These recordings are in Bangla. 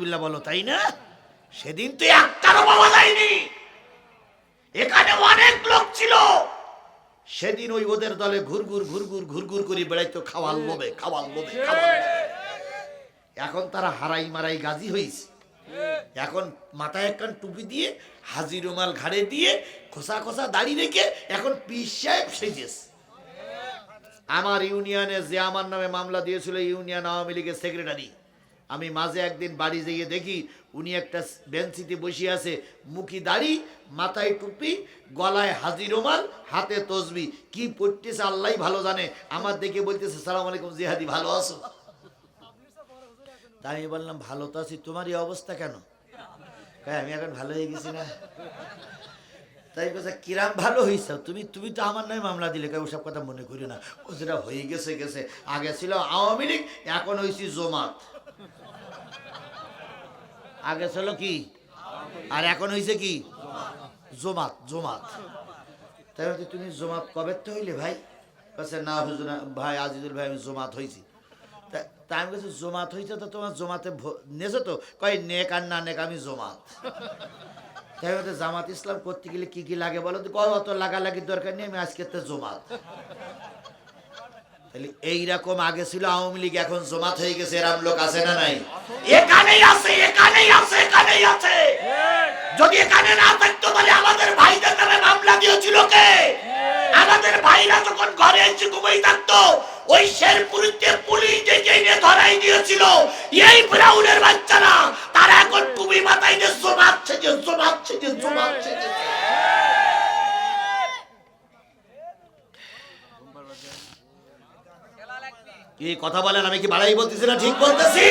আলহামদুলিল্লাহ বলো, তাই না? সেদিন তো একটারও পাওয়া যায়নি। এখানে অনেক লোক ছিল। সেদিন ওই ওদের দলে ঘুরঘুর ঘুরঘুর ঘুরঘুর করে বেড়াইতো, খাওয়ার লোভে খাওয়ার লোভে এখন তারা হারাই মারাই গাজী হয়েছে এখন মাথায় একখান টুপি দিয়ে হাজি রুমাল ঘাড়ে দিয়ে, খোসা খোসা দাড়ি রেখে এখন পিস সাহেব সেজেছে। আমার ইউনিয়নে যে আমার নামে মামলা দিয়েছিল, ইউনিয়ন আওয়ামী লীগের সেক্রেটারি। আমি মাঝে একদিন বাড়ি যেয়ে দেখি উনি একটা বেঞ্চিতে বসে আছে, মুখি দাড়ি, মাথায় টুপি, গলায় হাজি রুমাল, হাতে তসবি। কি পড়তেছে আল্লাহ ভালো জানে। আমার দেখে বলতেছে, সালাম আলাইকুম জিহাদি, ভালো আছো? তাই আমি বললাম, ভালো তো আছি, তোমার এই অবস্থা কেন? আমি এখন ভালো হয়ে গেছি না। তাই কথা কিরাম ভালো হয়েছে তুমি তুমি তো আমার নয় মামলা দিলে। কেউ সব কথা মনে করি না। ও যেটা হয়ে গেছে গেছে। আগে ছিল আওয়ামী লীগ, এখন হয়েছি জমাত। আগে ছিল কি? আর এখন হয়েছে কি? জমাত জমাত। তাই তুমি জমাত কবে তো হইলে ভাই? কাছে না ভাই, আজিজুল ভাই, আমি জমাত হয়েছি তা- আমি কাছে জমাত হয়েছে তো তোমার জমাতে নেছো তো? কয়, নেক আর না নেক, আমি জমাত। তাই বলতে জামাত ইসলাম করতে গেলে কি কি লাগে বলো তো? কয় লাগালাগির দরকার নেই, আমি আজকে তো জমাত। এইরকম আগে ছিল আওয়ামী লীগ, এখন জমাত হয়ে গেছে, এরম লোক আছে না নাই? এখানেই আছে এখানেই আছে এখানেই আছে। যদি এখানে না থাকতো, তাহলে আমাদের ভাইদের নামে মামলা দিয়েছিল কে? আমাদের ভাইরা যখন ঘরে এসে ঘুমাই থাকতো, ওই শেরপুরিতে পুলিশ ডেকে এনে ধরাই দিয়েছিল। এই ব্রাউনের বাচ্চারা, তারা এখন টুপি মাথায় দিয়ে জমাচ্ছে যে জমাচ্ছে যে জমাচ্ছে যে কি কথা বলেন আমি কি বাড়াই বলতেছি না? ঠিক বলতেছি।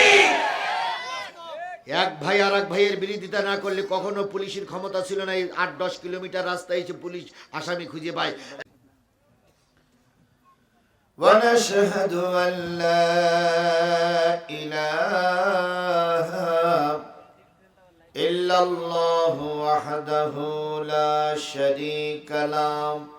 এক ভাই আর এক ভাইয়ের বিরোধিতা না করলে কখনো পুলিশের ক্ষমতা ছিল না। এই আট দশ কিলোমিটার রাস্তায় এসে পুলিশ আসামি খুঁজে পায়। ونشهد أن لا إله إلا الله وحده لا شريك له.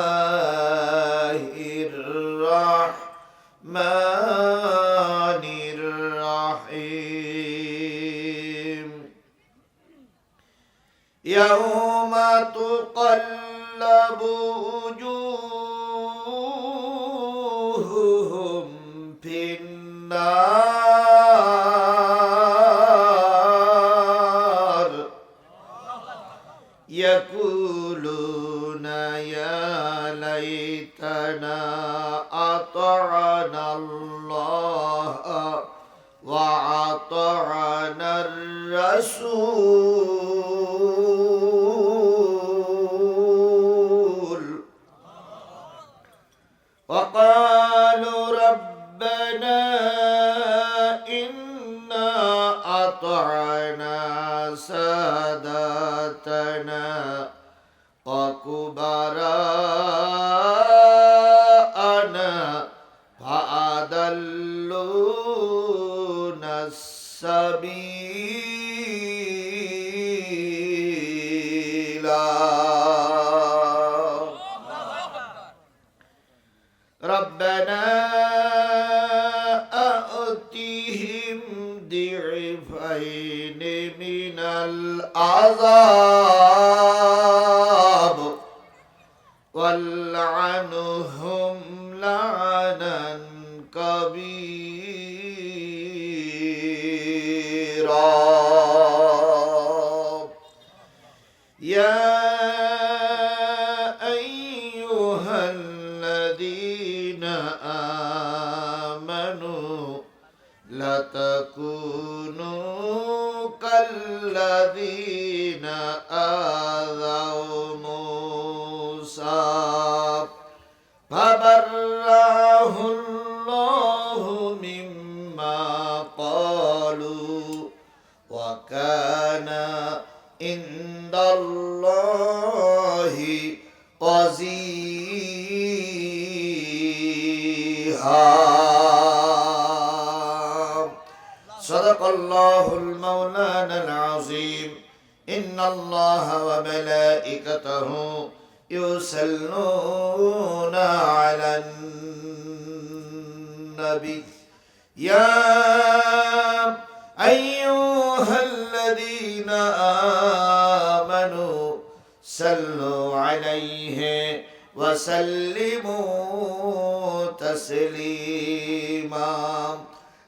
يوم تقلب وجوههم في النار. يقولون يا ليتنا أطعنا الله وأطعنا الرسول. ساداتنا وكبراءنا فأضلونا السبيل الدين من العذاب والعنهم لعنا كبيرا. يا أيها الذين آمنوا لا تكونوا كالذين آذوا موسى فبرأه الله مما قالوا وكان عند الله وزيها صدق الله المولانا العظيم. إن الله وملائكته يصلون على النبي. يا أيها الذين آمنوا صلوا عليه وسلموا تسليما.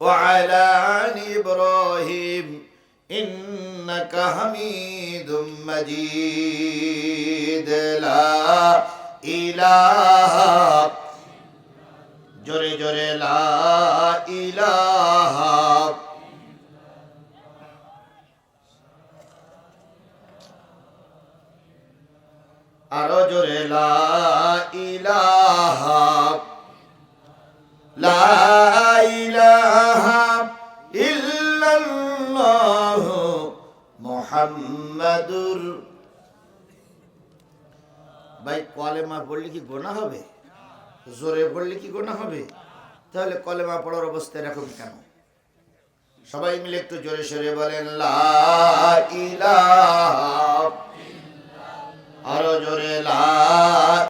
وعلى آل إبراهيم إنك حميد مجيد لا إله জোরে জোরে লা ইলাহা আরো জোরে লা ইলাহা মুহাম্মাদুর। ভাই কলেমা পড়লে কি গোনা হবে? জোরে পড়লে কি গোনা হবে? তাহলে কলেমা পড়ার অবস্থা এরকম কেন? সবাই মিলে একটু জোরে সরে বলেন, লা ইলাহা আরও জোরে, লা